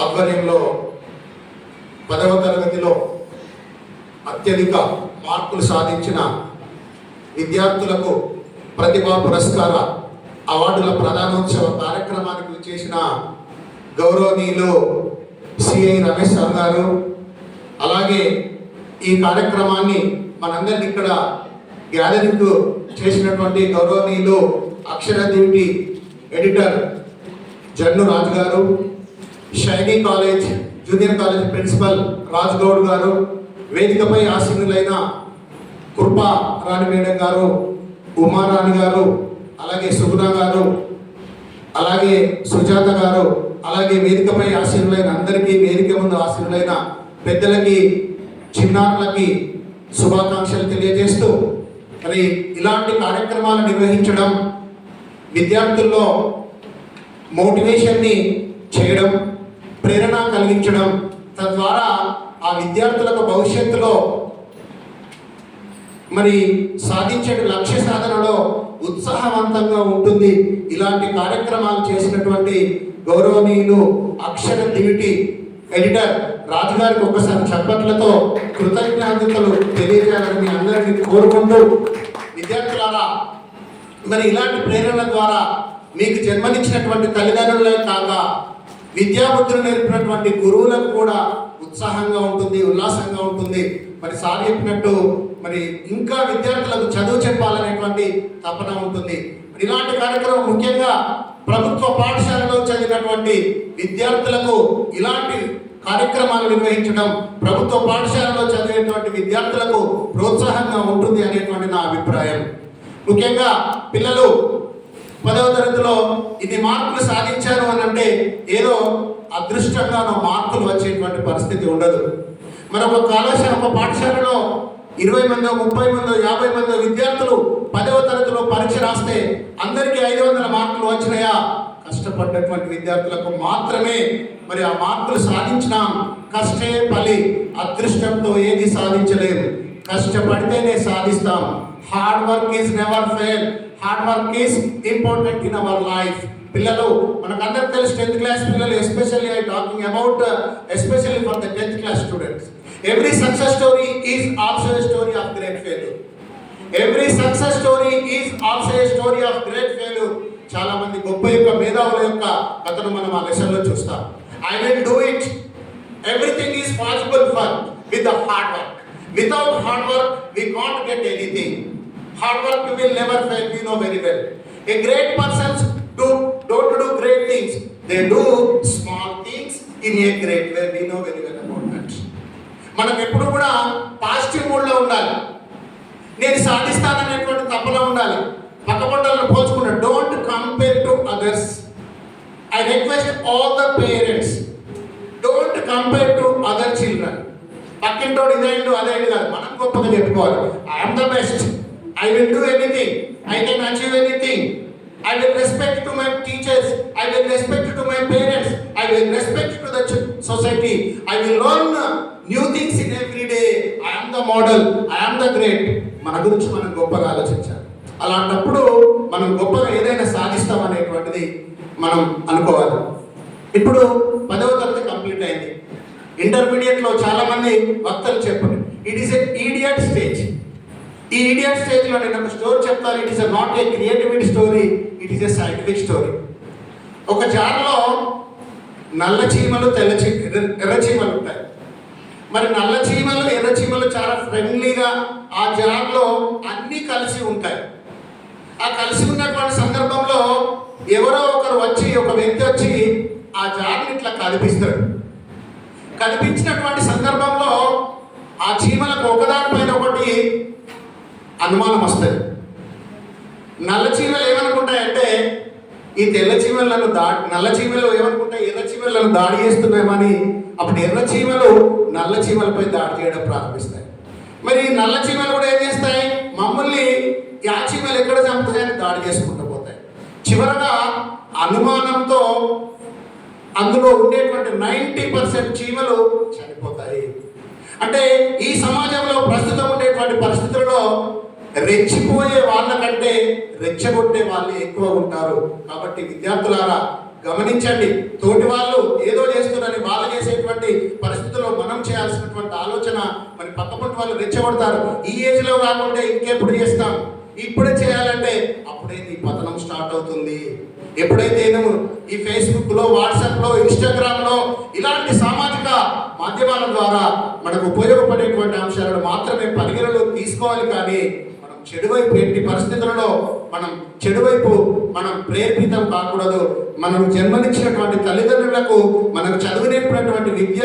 ఆధ్వర్యంలో పదవ తరగతిలో అత్యధిక మార్కులు సాధించిన విద్యార్థులకు ప్రతిభా పురస్కార అవార్డుల ప్రధానోత్సవ కార్యక్రమానికి చేసిన గౌరవనీయులు సిఐ రమేష్ సార్ గారు. అలాగే ఈ కార్యక్రమాన్ని మనందరినీ ఇక్కడ గ్యాదరింగ్ చేసినటువంటి గౌరవనీయులు Akshara duty editor Jannu Raju garu Shiny college junior college principal Raj Goud garu వేదికపై ఆసీనులైన కృపా రాణి మేడం గారు ఉమారాణి గారు అలాగే సుగుణ గారు అలాగే సుజాత గారు అలాగే వేదికపై ఆశీనులైన అందరికీ వేదిక ముందు ఆశీనులైన పెద్దలకి చిన్నారులకి శుభాకాంక్షలు తెలియజేస్తూ మరి ఇలాంటి కార్యక్రమాలు నిర్వహించడం విద్యార్థుల్లో మోటివేషన్ని చేయడం ప్రేరణ కలిగించడం తద్వారా ఆ విద్యార్థులకు భవిష్యత్తులో మరి సాధించే లక్ష్య సాధనలో ఉత్సాహవంతంగా ఉంటుంది. ఇలాంటి కార్యక్రమాలు చేసినటువంటి గౌరవనీయులు అక్షర దివిటి ఎడిటర్ రాజుగారికి ఒక్కసారి చప్పట్లతో కృతజ్ఞతలు తెలియజేయాలని మీ అందరినీ కోరుకుంటూ విద్యార్థులారా మరి ఇలాంటి ప్రేరణ ద్వారా మీకు జన్మనిచ్చినటువంటి తల్లిదండ్రులే కాక విద్యాబుద్ధులు నేర్పినటువంటి గురువులకు కూడా ఉత్సాహంగా ఉంటుంది ఉల్లాసంగా ఉంటుంది. మరి సార్ చెప్పినట్టు మరి ఇంకా విద్యార్థులకు చదువు చెప్పాలనేటువంటి తపన ఉంటుంది. మరి ఇలాంటి కార్యక్రమం ముఖ్యంగా ప్రభుత్వ పాఠశాలలో చదివినటువంటి విద్యార్థులకు ఇలాంటి కార్యక్రమాలు నిర్వహించడం ప్రభుత్వ పాఠశాలలో చదివేటువంటి విద్యార్థులకు ప్రోత్సాహంగా ఉంటుంది అనేటువంటి నా అభిప్రాయం. ముఖ్యంగా పిల్లలు పదవ తరగతిలో ఇన్ని మార్కులు సాధించారు అని అంటే ఏదో అదృష్టంగా మార్కులు వచ్చేటువంటి పరిస్థితి ఉండదు. మరి ఒక కళాశాల ఒక పాఠశాలలో ఇరవై మందో ముప్పై మందో యాభై మందో విద్యార్థులు పదవ తరగతిలో పరీక్ష రాస్తే అందరికీ ఐదు వందల మార్కులు వచ్చినాయా? కష్టపడ్డటువంటి విద్యార్థులకు మాత్రమే మరి ఆ మార్కులు సాధించినాం. కష్టే పలి అదృష్టంతో ఏది సాధించలేదు కష్టపడితేనే సాధిస్తాం. Hard work is never fail hard work is important in our life పిల్లలు మనకందరికి తెలుసు టెన్త్ క్లాస్ పిల్లలు especially I talking about especially for the tenth class students every success story is also a story of great failure every success story is also story of great failure చాలా మంది గొప్ప యొక్క మేధావుల యొక్క కథను మనం ఆ లెసన్లో చూస్తాం. I will do it everything is possible for with hard work without hard work we can't get anything hard work will never fail, we know very well a great persons do don't do great things. They do small things in a great way. We know very well about that. మనం ఎప్పుడు కూడా positive మూడ్లో ఉండాలి. నేను సాధిస్తాననేటువంటి తపన ఉండాలి. పక్క పంటలను పోల్చుకున్న don't compare to others I request all the parents don't compare to other children పక్కింటోడు ఇదైండు అదైండు కాదు. మనం గొప్పగా చెప్పుకోవాలి. I'm the best I will do anything I can achieve anything I will respect to my teachers I will respect to my parents I will respect to the society I will learn new things in every day I'm the model I'm the great మన గురించి మనం గొప్పగా ఆలోచించాలి. అలాంటప్పుడు మనం గొప్పగా ఏదైనా సాధిస్తాం అనేటువంటిది మనం అనుకోవాలి. ఇప్పుడు పదవ తరగతి కంప్లీట్ అయింది. ఇంటర్మీడియట్లో చాలామంది వక్తలు చెప్పండి. It is a idiot stage ఈ ఈడియట్ స్టేజ్లో నేను ఒక స్టోరీ చెప్తాను. It is not a creativity story it is a scientific story ఒక జార్లో నల్ల చీమలు తెల్ల చీ ఎర్ర- చీమలు ఉంటాయి. మరి నల్ల చీమలు ఎర్ర చీమలు చాలా ఫ్రెండ్లీగా ఆ జార్లో అన్నీ కలిసి ఉంటాయి. ఆ కలిసి ఉన్నటువంటి సందర్భంలో ఎవరో ఒకరు వచ్చి ఒక వ్యక్తి వచ్చి ఆ జార్ని ఇట్లా కనిపిస్తాడు కనిపించినటువంటి సందర్భంలో ఆ చీమలకు ఒకదానిపైన ఒకటి అనుమానం వస్తుంది. నల్ల చీమలు ఏమనుకుంటాయంటే ఈ తెల్ల చీమలను దాటి దాడి నల్ల చీమలు ఏమనుకుంటాయి ఎర్ర చీమలను దాడి చేస్తున్నాయమని అప్పుడు ఎర్ర చీమలు నల్ల చీమలపై దాడి చేయడం ప్రారంభిస్తాయి. మరి నల్ల చీమలు కూడా ఏం చేస్తాయి? మమ్మల్ని ఆ చీమలు ఎక్కడ చంపుతాయని దాడి చేసుకుంటూ పోతాయి. చివరగా అనుమానంతో అందులో ఉండేటువంటి నైంటీ పర్సెంట్ చీమలు చనిపోతాయి. అంటే ఈ సమాజంలో ప్రస్తుతం ఉండేటువంటి పరిస్థితుల్లో రెచ్చిపోయే వాళ్ళకంటే రెచ్చగొట్టే వాళ్ళు ఎక్కువ ఉంటారు. కాబట్టి విద్యార్థులారా గమనించండి. తోటి వాళ్ళు ఏదో చేస్తున్నారని వాళ్ళు చేసేటువంటి పరిస్థితుల్లో మనం చేయాల్సినటువంటి ఆలోచన మరి పక్కపొంటి వాళ్ళు రెచ్చగొడతారు. ఈ ఏజ్లో కాకుండా ఇంకెప్పుడు చేస్తాం? ఇప్పుడే చేయాలంటే అప్పుడే నీ పతనం స్టార్ట్ అవుతుంది. ఎప్పుడైతే నువ్వు ఈ ఫేస్బుక్లో వాట్సాప్లో ఇన్స్టాగ్రామ్లో ఇలాంటి సామాజిక మాధ్యమాల ద్వారా మనకు ఉపయోగపడేటువంటి అంశాలను మాత్రమే పరిగణలో తీసుకోవాలి కానీ చెడువైపు ఎట్టి పరిస్థితులలో మనం చెడువైపు మనం ప్రేరితం కాకూడదు. మనం జన్మనిచ్చినటువంటి తల్లిదండ్రులకు మనకు చదువు నేర్పినటువంటి విద్య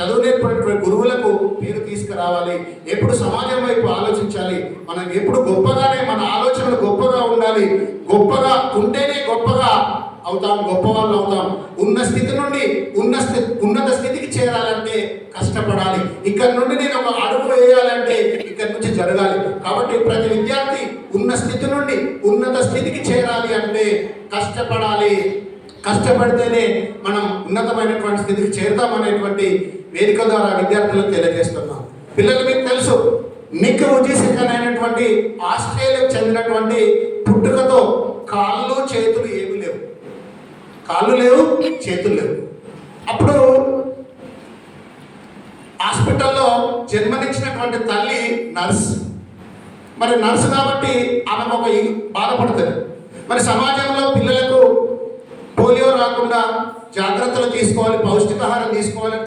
చదువు నేర్పినటువంటి గురువులకు పేరు తీసుకురావాలి. ఎప్పుడు సమాజం వైపు ఆలోచించాలి. మనం ఎప్పుడు గొప్పగానే మన ఆలోచనలు గొప్పగా ఉండాలి. గొప్పగా ఉంటేనే గొప్పగా అవుతాం గొప్పవాళ్ళు అవుతాం. ఉన్న స్థితి నుండి ఉన్న స్థితి ఉన్నత స్థితికి చేరాలంటే కష్టపడాలి. ఇక్కడ నుండి నేను ఒక అడుగు వేయాలంటే ఇక్కడ నుంచి జరగాలి. కాబట్టి ప్రతి విద్యార్థి ఉన్న స్థితి నుండి ఉన్నత స్థితికి చేరాలి అంటే కష్టపడాలి. కష్టపడితేనే మనం ఉన్నతమైనటువంటి స్థితికి చేరుతామనేటువంటి వేదిక ద్వారా విద్యార్థులకు తెలియజేస్తున్నాం. పిల్లలు మీకు తెలుసు నిక్ రుచిసికన్ అయినటువంటి ఆస్ట్రేలియాకు చెందినటువంటి పుట్టుకతో కాళ్ళు చేతులు ఏమీ లేవు. కాళ్ళు లేవు చేతులు లేవు. అప్పుడు హాస్పిటల్లో జన్మనిచ్చినటువంటి తల్లి నర్స్. మరి నర్సు కాబట్టి ఆమె ఒక బాధపడుతుంది. మరి సమాజంలో పిల్లలకు పోలియో రాకుండా జాగ్రత్తలు తీసుకోవాలి పౌష్టికాహారం తీసుకోవాలి